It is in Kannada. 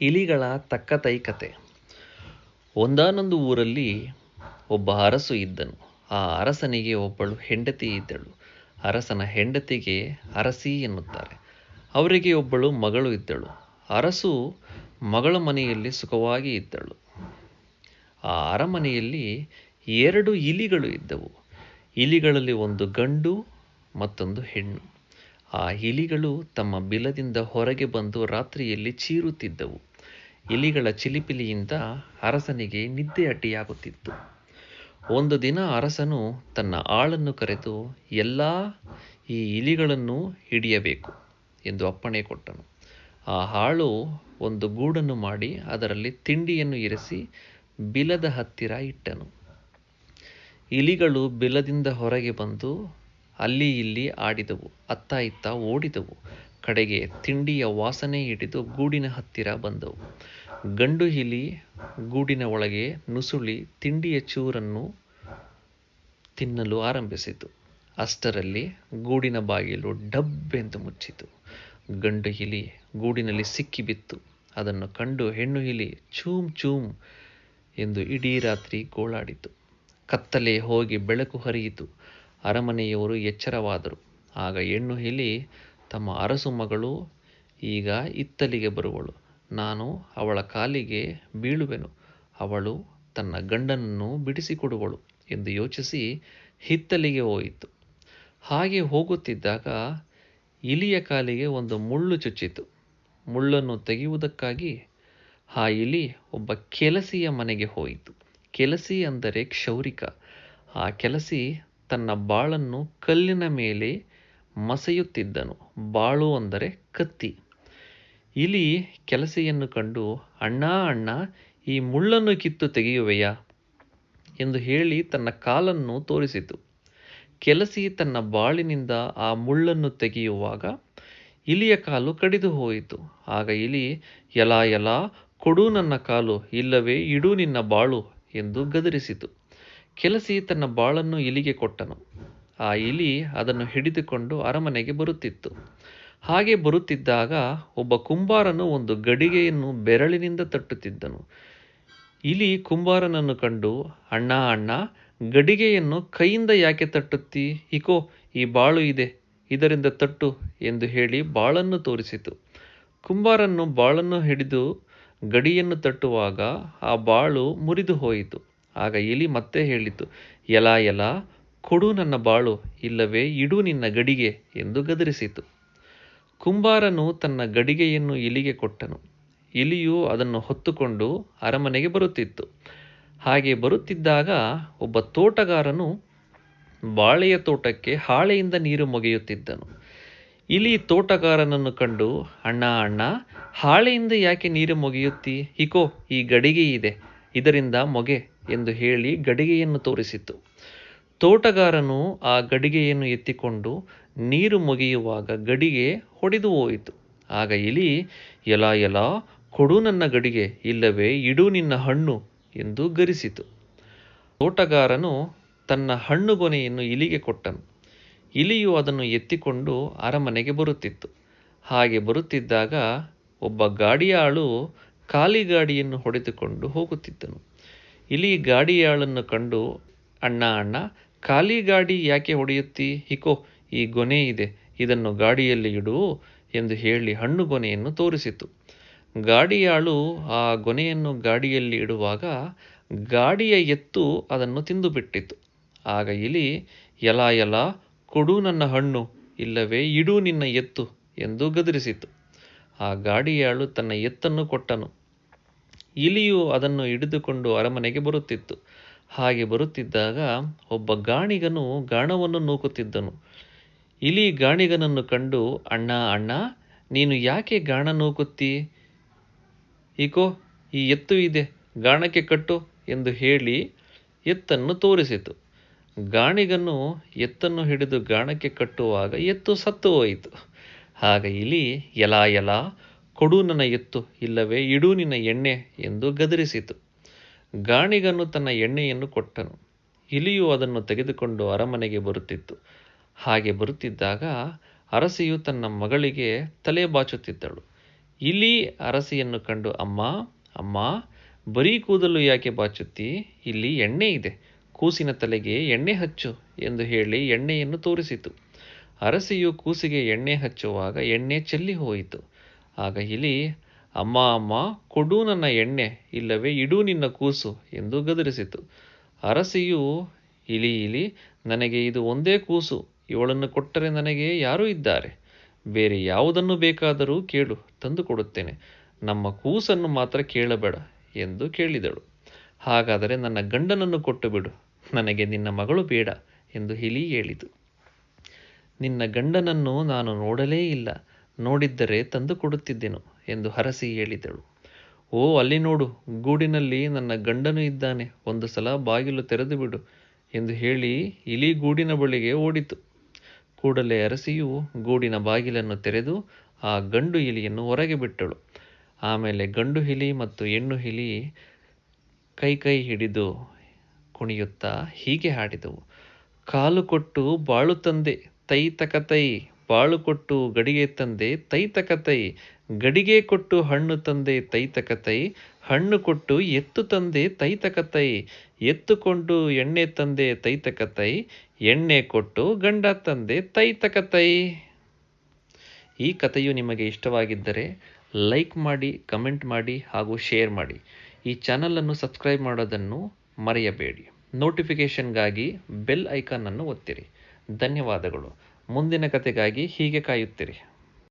ಇಲಿಗಳ ತಕ್ಕತೈಕತೆ. ಒಂದಾನೊಂದು ಊರಲ್ಲಿ ಒಬ್ಬ ಅರಸು ಇದ್ದನು. ಆ ಅರಸನಿಗೆ ಒಬ್ಬಳು ಹೆಂಡತಿ ಇದ್ದಳು. ಅರಸನ ಹೆಂಡತಿಗೆ ಅರಸಿ ಎನ್ನುತ್ತಾರೆ. ಅವರಿಗೆ ಒಬ್ಬಳು ಮಗಳು ಇದ್ದಳು. ಅರಸು ಮಗಳ ಮನೆಯಲ್ಲಿ ಸುಖವಾಗಿ ಇದ್ದಳು. ಆ ಅರಮನೆಯಲ್ಲಿ ಎರಡು ಇಲಿಗಳು ಇದ್ದವು. ಇಲಿಗಳಲ್ಲಿ ಒಂದು ಗಂಡು ಮತ್ತೊಂದು ಹೆಣ್ಣು. ಆ ಇಲಿಗಳು ತಮ್ಮ ಬಿಲದಿಂದ ಹೊರಗೆ ಬಂದು ರಾತ್ರಿಯಲ್ಲಿ ಚೀರುತ್ತಿದ್ದವು. ಇಲಿಗಳ ಚಿಲಿಪಿಲಿಯಿಂದ ಅರಸನಿಗೆ ನಿದ್ದೆ ಅಡ್ಡಿಯಾಗುತ್ತಿತ್ತು ಒಂದು ದಿನ ಅರಸನು ತನ್ನ ಆಳನ್ನು ಕರೆದು, ಎಲ್ಲ ಈ ಇಲಿಗಳನ್ನು ಹಿಡಿಯಬೇಕು ಎಂದು ಅಪ್ಪಣೆ ಕೊಟ್ಟನು. ಆ ಆಳು ಒಂದು ಗೂಡನ್ನು ಮಾಡಿ ಅದರಲ್ಲಿ ತಿಂಡಿಯನ್ನು ಇರಿಸಿ ಬಿಲದ ಹತ್ತಿರ ಇಟ್ಟನು. ಇಲಿಗಳು ಬಿಲದಿಂದ ಹೊರಗೆ ಬಂದು ಅಲ್ಲಿ ಇಲ್ಲಿ ಆಡಿದವು, ಅತ್ತ ಇತ್ತ ಓಡಿದವು. ಕಡೆಗೆ ತಿಂಡಿಯ ವಾಸನೆ ಹಿಡಿದು ಗೂಡಿನ ಹತ್ತಿರ ಬಂದವು. ಗಂಡು ಇಲಿ ಗೂಡಿನ ಒಳಗೆ ನುಸುಳಿ ತಿಂಡಿಯ ಚೂರನ್ನು ತಿನ್ನಲು ಆರಂಭಿಸಿತು. ಅಷ್ಟರಲ್ಲಿ ಗೂಡಿನ ಬಾಗಿಲು ಡಬ್ಬೆಂದು ಮುಚ್ಚಿತು. ಗಂಡು ಇಲಿ ಗೂಡಿನಲ್ಲಿ ಸಿಕ್ಕಿಬಿತ್ತು. ಅದನ್ನು ಕಂಡು ಹೆಣ್ಣು ಇಲಿ ಚೂಮ್ ಚೂಮ್ ಎಂದು ಇಡೀ ರಾತ್ರಿ ಗೋಳಾಡಿತು. ಕತ್ತಲೆ ಹೋಗಿ ಬೆಳಕು ಹರಿಯಿತು. ಅರಮನೆಯವರು ಎಚ್ಚರವಾದರು. ಆಗ ಹೆಣ್ಣು ಇಲಿ ತಮ್ಮ ಅರಸು ಮಗಳು ಈಗ ಇತ್ತಲಿಗೆ ಬರುವಳು. ನಾನು ಅವಳ ಕಾಲಿಗೆ ಬೀಳುವೆನು. ಅವಳು ತನ್ನ ಗಂಡನನ್ನು ಬಿಡಿಸಿಕೊಡುವಳು ಎಂದು ಯೋಚಿಸಿ ಹಿತ್ತಲಿಗೆ ಹೋಯಿತು. ಹಾಗೆ ಹೋಗುತ್ತಿದ್ದಾಗ ಇಲಿಯ ಕಾಲಿಗೆ ಒಂದು ಮುಳ್ಳು ಚುಚ್ಚಿತು. ಮುಳ್ಳನ್ನು ತೆಗೆಯುವುದಕ್ಕಾಗಿ ಆ ಇಲಿ ಒಬ್ಬ ಕೆಲಸಿಯ ಮನೆಗೆ ಹೋಯಿತು. ಕೆಲಸಿ ಅಂದರೆ ಕ್ಷೌರಿಕ. ಆ ಕೆಲಸಿ ತನ್ನ ಬಾಳನ್ನು ಕಲ್ಲಿನ ಮೇಲೆ ಮಸೆಯುತ್ತಿದ್ದನು. ಬಾಳು ಅಂದರೆ ಕತ್ತಿ. ಇಲಿ ಕೆಲಸೆಯನ್ನು ಕಂಡು, ಅಣ್ಣ ಅಣ್ಣ, ಈ ಮುಳ್ಳನ್ನು ಕಿತ್ತು ತೆಗೆಯುವೆಯಾ? ಎಂದು ಹೇಳಿ ತನ್ನ ಕಾಲನ್ನು ತೋರಿಸಿತು. ಕೆಲಸಿ ತನ್ನ ಬಾಳಿನಿಂದ ಆ ಮುಳ್ಳನ್ನು ತೆಗೆಯುವಾಗ ಇಲಿಯ ಕಾಲು ಕಡಿದು ಹೋಯಿತು. ಆಗ ಇಲಿ ಎಲಾ ಎಲಾ ಕೊಡು ನನ್ನ ಕಾಲು, ಇಲ್ಲವೇ ಇಡು ನಿನ್ನ ಬಾಳು ಎಂದು ಗದರಿಸಿತು. ಕೆಲಸಿ ತನ್ನ ಬಾಳನ್ನು ಇಲಿಗೆ ಕೊಟ್ಟನು. ಆ ಇಲಿ ಅದನ್ನು ಹಿಡಿದುಕೊಂಡು ಅರಮನೆಗೆ ಬರುತ್ತಿತ್ತು. ಹಾಗೆ ಬರುತ್ತಿದ್ದಾಗ ಒಬ್ಬ ಕುಂಬಾರನು ಒಂದು ಗಡಿಗೆಯನ್ನು ಬೆರಳಿನಿಂದ ತಟ್ಟುತ್ತಿದ್ದನು. ಇಲಿ ಕುಂಬಾರನನ್ನು ಕಂಡು, ಅಣ್ಣ ಅಣ್ಣ, ಗಡಿಗೆಯನ್ನು ಕೈಯಿಂದ ಯಾಕೆ ತಟ್ಟುತ್ತಿ? ಇಕೋ ಈ ಬಾಳು ಇದೆ, ಇದರಿಂದ ತಟ್ಟು ಎಂದು ಹೇಳಿ ಬಾಳನ್ನು ತೋರಿಸಿತು. ಕುಂಬಾರನ್ನು ಬಾಳನ್ನು ಹಿಡಿದು ಗಡಿಯನ್ನು ತಟ್ಟುವಾಗ ಆ ಬಾಳು ಮುರಿದು ಹೋಯಿತು. ಆಗ ಇಲಿ ಮತ್ತೆ ಹೇಳಿತು, ಎಲ ಎಲ, ಕೊಡು ನನ್ನ ಬಾಳು, ಇಲ್ಲವೇ ಇಡು ನಿನ್ನ ಗಡಿಗೆ ಎಂದು ಗದರಿಸಿತು. ಕುಂಬಾರನು ತನ್ನ ಗಡಿಗೆಯನ್ನು ಇಲಿಗೆ ಕೊಟ್ಟನು. ಇಲಿಯು ಅದನ್ನು ಹೊತ್ತುಕೊಂಡು ಅರಮನೆಗೆ ಬರುತ್ತಿತ್ತು. ಹಾಗೆ ಬರುತ್ತಿದ್ದಾಗ ಒಬ್ಬ ತೋಟಗಾರನು ಬಾಳೆಯ ತೋಟಕ್ಕೆ ಹಾಳೆಯಿಂದ ನೀರು ಮೊಗೆಯುತ್ತಿದ್ದನು. ಇಲಿ ತೋಟಗಾರನನ್ನು ಕಂಡು, ಅಣ್ಣ ಅಣ್ಣ, ಹಾಳೆಯಿಂದ ಯಾಕೆ ನೀರು ಮೊಗೆಯುತ್ತಿ? ಹಿಕೋ, ಈ ಗಡಿಗೆ ಇದೆ ಇದರಿಂದ ಮೊಗೆ. ಎಂದು ಹೇಳಿ ಗಡಿಗೆಯನ್ನು ತೋರಿಸಿತು ತೋಟಗಾರನು ಆ ಗಡಿಗೆಯನ್ನು ಎತ್ತಿಕೊಂಡು ನೀರು ಮುಗಿಯುವಾಗ ಗಡಿಗೆ ಹೊಡೆದು ಹೋಯಿತು. ಆಗ ಇಲಿ ಎಲ ಎಲ, ಕೊಡು ನನ್ನ ಗಡಿಗೆ, ಇಲ್ಲವೇ ಇಡು ನಿನ್ನ ಹಣ್ಣು ಎಂದು ಗರಿಸಿತು. ತೋಟಗಾರನು ತನ್ನ ಹಣ್ಣುಗೊನೆಯನ್ನು ಇಲಿಗೆ ಕೊಟ್ಟನು. ಇಲಿಯು ಅದನ್ನು ಎತ್ತಿಕೊಂಡು ಅರಮನೆಗೆ ಬರುತ್ತಿತ್ತು. ಹಾಗೆ ಬರುತ್ತಿದ್ದಾಗ ಒಬ್ಬ ಗಾಡಿಯಾಳು ಖಾಲಿ ಗಾಡಿಯನ್ನು ಹೊಡೆದುಕೊಂಡು ಹೋಗುತ್ತಿದ್ದನು. ಇಲಿ ಗಾಡಿಯಾಳನ್ನು ಕಂಡು, ಅಣ್ಣ ಅಣ್ಣ, ಖಾಲಿ ಗಾಡಿ ಯಾಕೆ ಹೊಡೆಯುತ್ತಿ? ಹಿಕೋ, ಈ ಗೊನೆ ಇದೆ. ಇದನ್ನು ಗಾಡಿಯಲ್ಲಿ ಇಡು ಎಂದು ಹೇಳಿ ಹಣ್ಣು ಗೊನೆಯನ್ನು ತೋರಿಸಿತು. ಗಾಡಿಯಾಳು ಆ ಗೊನೆಯನ್ನು ಗಾಡಿಯಲ್ಲಿ ಇಡುವಾಗ ಗಾಡಿಯ ಎತ್ತು ಅದನ್ನು ತಿಂದುಬಿಟ್ಟಿತು. ಆಗ ಇಲಿ ಎಲ ಎಲ ಕೊಡು ನನ್ನ ಹಣ್ಣು, ಇಲ್ಲವೇ ಇಡು ನಿನ್ನ ಎತ್ತು ಎಂದು ಗದರಿಸಿತು. ಆ ಗಾಡಿಯಾಳು ತನ್ನ ಎತ್ತನ್ನು ಕೊಟ್ಟನು. ಇಲಿಯು ಅದನ್ನು ಹಿಡಿದುಕೊಂಡು ಅರಮನೆಗೆ ಬರುತ್ತಿತ್ತು. ಹಾಗೆ ಬರುತ್ತಿದ್ದಾಗ ಒಬ್ಬ ಗಾಣಿಗನು ಗಾಣವನ್ನು ನೂಕುತ್ತಿದ್ದನು. ಇಲಿ ಗಾಣಿಗನನ್ನು ಕಂಡು, ಅಣ್ಣ ಅಣ್ಣ, ನೀನು ಯಾಕೆ ಗಾಣ ನೂಕುತ್ತಿ? ಈಕೋ, ಈ ಎತ್ತು ಇದೆ, ಗಾಣಕ್ಕೆ ಕಟ್ಟು ಎಂದು ಹೇಳಿ ಎತ್ತನ್ನು ತೋರಿಸಿತು. ಗಾಣಿಗನು ಎತ್ತನ್ನು ಹಿಡಿದು ಗಾಣಕ್ಕೆ ಕಟ್ಟುವಾಗ ಎತ್ತು ಸತ್ತು ಹೋಯಿತು. ಆಗ ಇಲಿ, ಎಲ ಎಲ ಕೊಡು ನನ್ನ ಎತ್ತು, ಇಲ್ಲವೇ ಇಡು ನಿನ್ನ ಎಣ್ಣೆ ಎಂದು ಗದರಿಸಿತು. ಗಾಣಿಗನು ತನ್ನ ಎಣ್ಣೆಯನ್ನು ಕೊಟ್ಟನು. ಇಲಿಯು ಅದನ್ನು ತೆಗೆದುಕೊಂಡು ಅರಮನೆಗೆ ಬರುತ್ತಿತ್ತು. ಹಾಗೆ ಬರುತ್ತಿದ್ದಾಗ ಅರಸಿಯು ತನ್ನ ಮಗಳಿಗೆ ತಲೆ ಬಾಚುತ್ತಿದ್ದಳು. ಇಲಿ ಅರಸಿಯನ್ನು ಕಂಡು, ಅಮ್ಮ ಅಮ್ಮ, ಬರೀ ಕೂದಲು ಯಾಕೆ ಬಾಚುತ್ತಿ? ಇಲ್ಲಿ ಎಣ್ಣೆ ಇದೆ. ಕೂಸಿನ ತಲೆಗೆ ಎಣ್ಣೆ ಹಚ್ಚು ಎಂದು ಹೇಳಿ ಎಣ್ಣೆಯನ್ನು ತೋರಿಸಿತು. ಅರಸಿಯು ಕೂಸಿಗೆ ಎಣ್ಣೆ ಹಚ್ಚುವಾಗ ಎಣ್ಣೆ ಚೆಲ್ಲಿ ಹೋಯಿತು. ಆಗ ಇಲಿ ಅಮ್ಮ ಅಮ್ಮ, ಕೊಡು ನನ್ನ ಎಣ್ಣೆ, ಇಲ್ಲವೇ ಇಡು ನಿನ್ನ ಕೂಸು ಎಂದು ಗದರಿಸಿತು. ಅರಸಿಯು ಇಲಿ ಇಲಿ ನನಗೆ ಇದು ಒಂದೇ ಕೂಸು, ಇವಳನ್ನು ಕೊಟ್ಟರೆ ನನಗೆ ಯಾರೂ ಇದ್ದಾರೆ? ಬೇರೆ ಯಾವುದನ್ನು ಬೇಕಾದರೂ ಕೇಳು, ತಂದು ಕೊಡುತ್ತೇನೆ. ನಮ್ಮ ಕೂಸನ್ನು ಮಾತ್ರ ಕೇಳಬೇಡ ಎಂದು ಕೇಳಿದಳು. ಹಾಗಾದರೆ ನನ್ನ ಗಂಡನನ್ನು ಕೊಟ್ಟು ಬಿಡು, ನನಗೆ ನಿನ್ನ ಮಗಳು ಬೇಡ ಎಂದು ಹಿಲಿ ಹೇಳಿತು. ನಿನ್ನ ಗಂಡನನ್ನು ನಾನು ನೋಡಲೇ ಇಲ್ಲ. ನೋಡಿದ್ದರೆ ತಂದು ಕೊಡುತ್ತಿದ್ದೆನು ಎಂದು ಹರಸಿ ಹೇಳಿದಳು. ಓ, ಅಲ್ಲಿ ನೋಡು, ಗೂಡಿನಲ್ಲಿ ನನ್ನ ಗಂಡನು ಇದ್ದಾನೆ, ಒಂದು ಸಲ ಬಾಗಿಲು ತೆರೆದು ಬಿಡು ಎಂದು ಹೇಳಿ ಇಲಿ ಗೂಡಿನ ಬಳಿಗೆ ಓಡಿತು. ಕೂಡಲೇ ಅರಸಿಯು ಗೂಡಿನ ಬಾಗಿಲನ್ನು ತೆರೆದು ಆ ಗಂಡು ಇಲಿಯನ್ನು ಹೊರಗೆ ಬಿಟ್ಟಳು. ಆಮೇಲೆ ಗಂಡು ಇಲಿ ಮತ್ತು ಹೆಣ್ಣು ಇಲಿ ಕೈ ಕೈ ಹಿಡಿದು ಕುಣಿಯುತ್ತಾ ಹೀಗೆ ಹಾಡಿದವು. ಕಾಲು ಕೊಟ್ಟು ಬಾಳು ತಂದೆ, ತೈ ತಕ ತೈ ಬಾಳು ಕೊಟ್ಟು ಗಡಿಗೆ ತಂದೆ ತೈತಕತೈ ತಕ ಗಡಿಗೆ ಕೊಟ್ಟು ಹಣ್ಣು ತಂದೆ ತೈತಕತೈ ಹಣ್ಣು ಕೊಟ್ಟು ಎತ್ತು ತಂದೆ ತೈತಕತೈ ಎತ್ತುಕೊಂಡು ಎಣ್ಣೆ ತಂದೆ ತೈತಕತೈ ಎಣ್ಣೆ ಕೊಟ್ಟು ಗಂಡ ತಂದೆ ತೈತಕತೈ ಈ ಕಥೆಯು ನಿಮಗೆ ಇಷ್ಟವಾಗಿದ್ದರೆ ಲೈಕ್ ಮಾಡಿ, ಕಮೆಂಟ್ ಮಾಡಿ ಹಾಗೂ ಶೇರ್ ಮಾಡಿ. ಈ ಚಾನಲನ್ನು ಸಬ್ಸ್ಕ್ರೈಬ್ ಮಾಡೋದನ್ನು ಮರೆಯಬೇಡಿ. ನೋಟಿಫಿಕೇಷನ್ಗಾಗಿ ಬೆಲ್ ಐಕಾನ್ ಅನ್ನು ಒತ್ತಿರಿ. ಧನ್ಯವಾದಗಳು. ಮುಂದಿನ ಕಥೆಗಾಗಿ ಹೀಗೆ ಕಾಯುತ್ತಿರಿ.